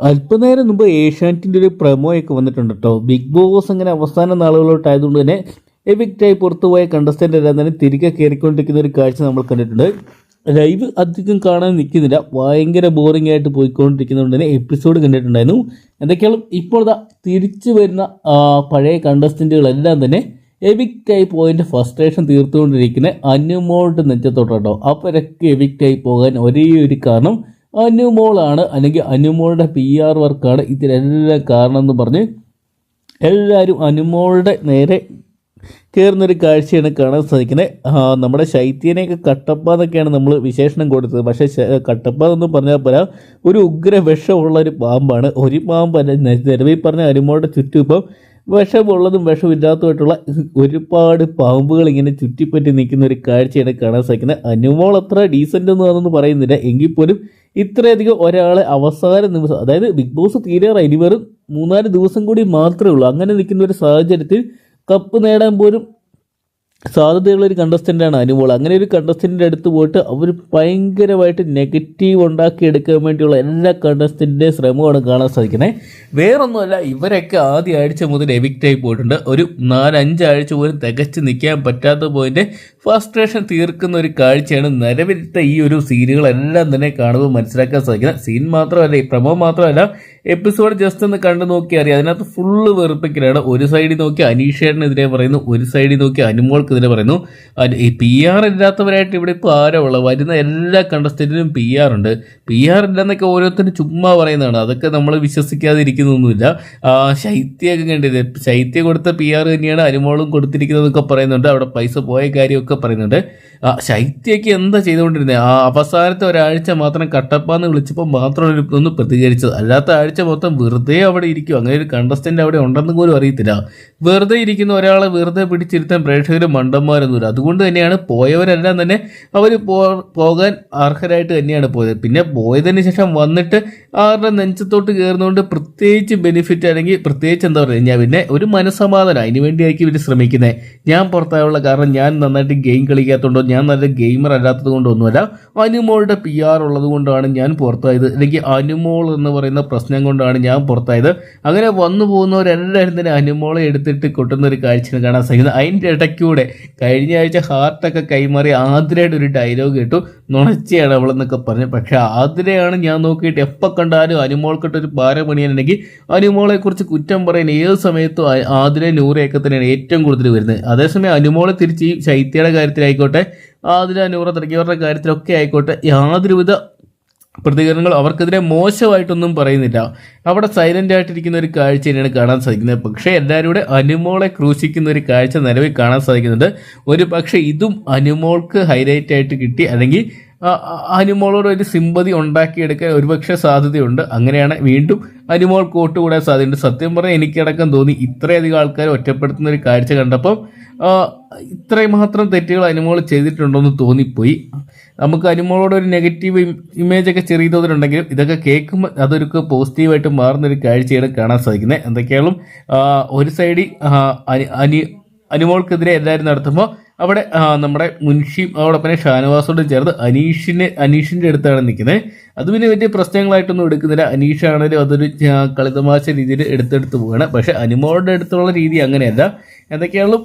അല്പനേരം മുമ്പ് ഏഷ്യാനെറ്റിന്റെ ഒരു പ്രമോ ഒക്കെ വന്നിട്ടുണ്ട് കേട്ടോ ബിഗ് ബോസ് അങ്ങനെ അവസാന നാളുകളോട്ടായതുകൊണ്ട് തന്നെ എവിക്റ്റായി പുറത്തുപോയ കണ്ടസ്റ്റന്റ് എല്ലാം തന്നെ തിരികെ കയറിക്കൊണ്ടിരിക്കുന്ന ഒരു കാഴ്ച നമ്മൾ കണ്ടിട്ടുണ്ട്. ലൈവ് അധികം കാണാൻ നിൽക്കുന്നില്ല. ഭയങ്കര ബോറിംഗ് ആയിട്ട് പോയിക്കൊണ്ടിരിക്കുന്നതുകൊണ്ട് തന്നെ എപ്പിസോഡ് കണ്ടിട്ടുണ്ടായിരുന്നു. എന്തൊക്കെയാണ് ഇപ്പോൾ തിരിച്ചു വരുന്ന പഴയ കണ്ടസ്റ്റന്റുകളെല്ലാം തന്നെ എവിക്റ്റായി പോയതിന്റെ ഫസ്ട്രേഷൻ തീർത്തുകൊണ്ടിരിക്കുന്ന അനുമോളുടെ നെഞ്ചത്തോട്ടോ അവരൊക്കെ എവിക്റ്റായി പോകാൻ ഒരേ ഒരു കാരണം അനുമോളാണ് അല്ലെങ്കിൽ അനുമോളുടെ പി ആർ വർക്കാണ് ഇതിനെല്ലാം കാരണം എന്ന് പറഞ്ഞ് എല്ലാവരും അനുമോളുടെ നേരെ കയറുന്നൊരു കാഴ്ചയാണ് കാണാൻ സാധിക്കുന്നത്. നമ്മുടെ ശൈത്യനെയൊക്കെ കട്ടപ്പ എന്നൊക്കെയാണ് നമ്മൾ വിശേഷണം കൊടുത്തത്. പക്ഷേ കട്ടപ്പ എന്ന് പറഞ്ഞാൽ പോരാ ഒരു ഉഗ്ര വിഷമുള്ള ഒരു പാമ്പാണ് ഒരു പാമ്പല്ല നിലവിൽ പറഞ്ഞ അനുമോളുടെ ചുറ്റും ഇപ്പം വിഷമുള്ളതും വിഷമില്ലാത്തതുമായിട്ടുള്ള ഒരുപാട് പാമ്പുകൾ ഇങ്ങനെ ചുറ്റിപ്പറ്റി നിൽക്കുന്ന ഒരു കാഴ്ചയാണ് കാണാൻ സാധിക്കുന്നത്. അനുമോൾ അത്ര ഡീസന്റ് അതൊന്നും പറയുന്നില്ല. എങ്കിൽ പോലും ഇത്രയധികം ഒരാളെ അവസാന നിമിഷം അതായത് ബിഗ് ബോസ് തീരാറായി ഇനി വെറും മൂന്നാൽ ദിവസം കൂടി മാത്രമേ ഉള്ളൂ. അങ്ങനെ നിൽക്കുന്ന ഒരു സാഹചര്യത്തിൽ കപ്പ് നേടാൻ പോലും സാധ്യതയുള്ള ഒരു കണ്ടസ്റ്റന്റാണ് അനുമോൾ അങ്ങനെ ഒരു കണ്ടസ്റ്റന്റിന്റെ അടുത്ത് പോയിട്ട് അവർ ഭയങ്കരമായിട്ട് നെഗറ്റീവ് ഉണ്ടാക്കി എടുക്കാൻ വേണ്ടിയുള്ള എല്ലാ കണ്ടസ്റ്റന്റിന്റെ ശ്രമമാണ് കാണാൻ സാധിക്കുന്നത് വേറൊന്നുമല്ല ഇവരൊക്കെ ആദ്യ ആഴ്ച മുതൽ എവിക്റ്റായി പോയിട്ടുണ്ട്. ഒരു നാലഞ്ച് ആഴ്ച പോലും തികച്ച് നിൽക്കാൻ പറ്റാത്ത പോയിന്റെ ഫ്രസ്ട്രേഷൻ തീർക്കുന്ന ഒരു കാഴ്ചയാണ് നിലവിലത്തെ ഈ ഒരു സീനുകളെല്ലാം തന്നെ കാണുമ്പോൾ മനസ്സിലാക്കാൻ സാധിക്കുന്നത്. സീൻ മാത്രമല്ല ഈ പ്രമോ മാത്രമല്ല എപ്പിസോഡ് ജസ്റ്റ് ഒന്ന് കണ്ടു നോക്കി അറിയാം. അതിനകത്ത് ഫുള്ള് വെറുപ്പിക്കലാണ്. ഒരു സൈഡിൽ നോക്കി അനീഷേട്ടനെതിരെ പറയുന്നു ഒരു സൈഡിൽ നോക്കി അനുമോൾക്കെതിരെ പറയുന്നു. ഈ പി ആർ ഇല്ലാത്തവരായിട്ട് ഇവിടെ ഇപ്പോൾ ആരോ ഉള്ളത്? വരുന്ന എല്ലാ കണ്ടസ്റ്റന്റിനും പി ആർ ഉണ്ട്. പി ആർ ഇല്ലെന്നൊക്കെ ഓരോരുത്തരും ചുമ്മാ പറയുന്നതാണ്. അതൊക്കെ നമ്മൾ വിശ്വസിക്കാതിരിക്കുന്നൊന്നുമില്ല. ശൈത്യമൊക്കെ കണ്ടില്ലേ? ശൈത്യ കൊടുത്ത പി ആർ തന്നെയാണ് അനുമോളും കൊടുത്തിരിക്കുന്നതൊക്കെ പറയുന്നുണ്ട്. അവിടെ പൈസ പോയ കാര്യമൊക്കെ പറയുന്നുണ്ട്. ആ, ശൈത്യയ്ക്ക് എന്താ ചെയ്തുകൊണ്ടിരുന്നത് ആ അവസാനത്തെ ഒരാഴ്ച മാത്രം കട്ടപ്പാന്ന് വിളിച്ചപ്പോൾ മാത്രം ഒന്ന് പ്രതികരിച്ചത്. അല്ലാത്ത ആഴ്ച മൊത്തം വെറുതെ അവിടെ ഇരിക്കും. അങ്ങനെ ഒരു കണ്ടസ്റ്റന്റ് അവിടെ ഉണ്ടെന്ന് പോലും അറിയത്തില്ല. വെറുതെ ഇരിക്കുന്ന ഒരാളെ വെറുതെ പിടിച്ചിരുത്താൻ പ്രേക്ഷകർ മണ്ടന്മാരൊന്നുമില്ല. അതുകൊണ്ട് തന്നെയാണ് പോയവരെല്ലാം തന്നെ അവർ പോകാൻ അർഹരായിട്ട് തന്നെയാണ് പോയത്. പിന്നെ പോയതിന് ശേഷം വന്നിട്ട് ആരുടെ നെഞ്ചത്തോട്ട് കയറുന്നതുകൊണ്ട് പ്രത്യേകിച്ച് ബെനിഫിറ്റ് അല്ലെങ്കിൽ പ്രത്യേകിച്ച് എന്താ പറയുക ഞാൻ പിന്നെ ഒരു മനസ്സമാധാനം അതിന് വേണ്ടിയായിരിക്കും ഇവർ ശ്രമിക്കുന്നത് ഞാൻ പുറത്തായുള്ള കാരണം ഞാൻ നന്നായിട്ട് ഗെയിം കളിക്കാത്തതുകൊണ്ടോ ഞാൻ നല്ല ഗെയിമർ അല്ലാത്തത് കൊണ്ടൊന്നുമല്ല അനുമോളുടെ പി ആർ ഉള്ളത് കൊണ്ടാണ് ഞാൻ പുറത്തായത്. അല്ലെങ്കിൽ അനുമോൾ എന്ന് പറയുന്ന പ്രശ്നം കൊണ്ടാണ് ഞാൻ പുറത്തായത്. അങ്ങനെ വന്നു പോകുന്നവരെല്ലാവരും തന്നെ അനുമോളെ എടുത്തിട്ട് കൊട്ടുന്ന ഒരു കാഴ്ച കാണാൻ സാധിക്കുന്നത്. അതിന്റെ ഇടയ്ക്കൂടെ കഴിഞ്ഞ ആഴ്ച ഹാർട്ടൊക്കെ കൈമാറി ആതിരയുടെ ഒരു ഡയലോഗ് കേട്ടു. നുണച്ചയാണ് അവളെന്നൊക്കെ പറഞ്ഞു. പക്ഷേ ആതിരയാണ് ഞാൻ നോക്കിയിട്ട് എപ്പോൾ കണ്ടാലും അനുമോൾക്കിട്ട് ഒരു ഭാരം പണിയാനുണ്ടെങ്കിൽ അനുമോളെ കുറിച്ച് കുറ്റം പറയാൻ ഏത് സമയത്തും ആതിരെ നൂറയൊക്കെ തന്നെയാണ് ഏറ്റവും കൂടുതൽ വരുന്നത്. അതേസമയം അനുമോളെ തിരിച്ച് ഈ ശൈത്യയുടെ കാര്യത്തിലായിക്കോട്ടെ ആതിര നൂറ തുടങ്ങിയവരുടെ കാര്യത്തിലൊക്കെ ആയിക്കോട്ടെ യാതൊരുവിധ പ്രതികരണങ്ങൾ അവർക്കെതിരെ മോശമായിട്ടൊന്നും പറയുന്നില്ല. അവിടെ സൈലന്റ് ആയിട്ടിരിക്കുന്ന ഒരു കാഴ്ച തന്നെയാണ് കാണാൻ സാധിക്കുന്നത്. പക്ഷേ എല്ലാവരും കൂടെ അനുമോളെ ക്രൂശിക്കുന്ന ഒരു കാഴ്ച നിലവിൽ കാണാൻ സാധിക്കുന്നുണ്ട്. ഒരു പക്ഷേ ഇതും അനുമോൾക്ക് ഹൈലൈറ്റ് ആയിട്ട് കിട്ടി. അല്ലെങ്കിൽ അനുമോളോട് ഒരു സിമ്പതി ഉണ്ടാക്കിയെടുക്കാൻ ഒരുപക്ഷെ സാധ്യതയുണ്ട്. അങ്ങനെയാണ് വീണ്ടും അനുമോൾ കൂട്ടുകൂടാൻ സാധ്യതയുണ്ട്. സത്യം പറഞ്ഞാൽ എനിക്കടക്കം തോന്നി ഇത്രയധികം ആൾക്കാർ ഒറ്റപ്പെടുത്തുന്ന ഒരു കാഴ്ച കണ്ടപ്പം ഇത്രയും മാത്രം തെറ്റുകൾ അനുമോൾ ചെയ്തിട്ടുണ്ടോയെന്ന് തോന്നിപ്പോയി. നമുക്ക് അനുമോളോട് ഒരു നെഗറ്റീവ് ഇമേജ് ഒക്കെ ചെറിയ തോതിലുണ്ടെങ്കിലും ഇതൊക്കെ കേൾക്കുമ്പോൾ അതൊരു പോസിറ്റീവായിട്ട് മാറുന്നൊരു കാഴ്ചയാണ് കാണാൻ സാധിക്കുന്നത്. എന്തൊക്കെയാലും ഒരു സൈഡിൽ അനി അനുമോൾക്കെതിരെ എല്ലാവരും നടത്തുമ്പോൾ അവിടെ നമ്മുടെ മുൻഷിയും അതോടൊപ്പം ഷാനവാസോടും ചേർന്ന് അനീഷിനെ അനീഷിന്റെ അടുത്താണ് നിൽക്കുന്നത്. അത് പിന്നെ വലിയ പ്രശ്നങ്ങളായിട്ടൊന്നും എടുക്കുന്നില്ല. അനീഷാണെങ്കിലും അതൊരു കളിതമാശ രീതിയിൽ എടുത്തെടുത്ത് പോവുകയാണ്. പക്ഷേ അനുമോളുടെ അടുത്തുള്ള രീതി അങ്ങനെയല്ല. എന്തൊക്കെയാണ്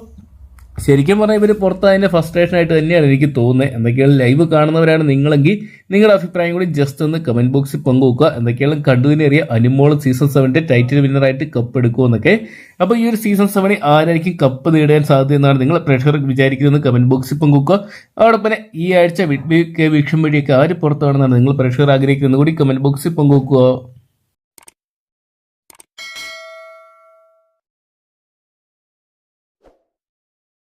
ശരിക്കും പറഞ്ഞാൽ ഇവർ പുറത്തതിന്റെ ഫസ്ട്രേഷൻ ആയിട്ട് തന്നെയാണ് എനിക്ക് തോന്നുന്നത് എന്തൊക്കെയാണ് ലൈവ് കാണുന്നവരാണ് നിങ്ങളെങ്കിൽ നിങ്ങളുടെ അഭിപ്രായം കൂടി ജസ്റ്റ് ഒന്ന് കമന്റ് ബോക്സിൽ പങ്കുവെക്കുക. എന്തൊക്കെയാണ് കണ്ടുവിനേറിയ അനുമോൾ സീസൺ സെവന്റെ ടൈറ്റിൽ വിന്നറായിട്ട് കപ്പ് എടുക്കുമെന്നൊക്കെ അപ്പോൾ ഈ ഒരു സീസൺ സെവനിൽ ആരായിരിക്കും കപ്പ് നേടാൻ സാധ്യതയെന്നാണ് നിങ്ങൾ പ്രേക്ഷകർ വിചാരിക്കുന്നത്. കമന്റ് ബോക്സിൽ പങ്കുവെക്കുക. അതോടൊപ്പം ഈ ആഴ്ച വീക്ഷം വഴിയൊക്കെ ആര് പുറത്താണെന്നാണ് നിങ്ങൾ പ്രേക്ഷകർ ആഗ്രഹിക്കുന്നത് കൂടി കമന്റ് ബോക്സിൽ പങ്കുവെക്കുക.